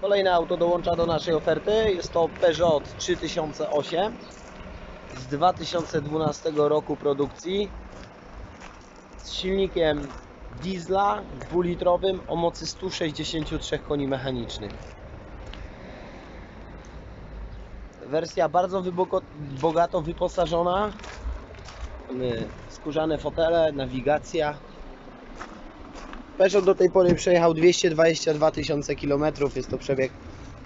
Kolejne auto dołącza do naszej oferty. Jest to Peugeot 3008 z 2012 roku produkcji z silnikiem diesla dwulitrowym o mocy 163 koni mechanicznych. Wersja bardzo bogato wyposażona. Skórzane fotele, nawigacja. Peugeot do tej pory przejechał 222 tysiące km. Jest to przebieg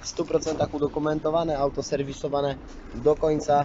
w 100% udokumentowane, auto serwisowane do końca.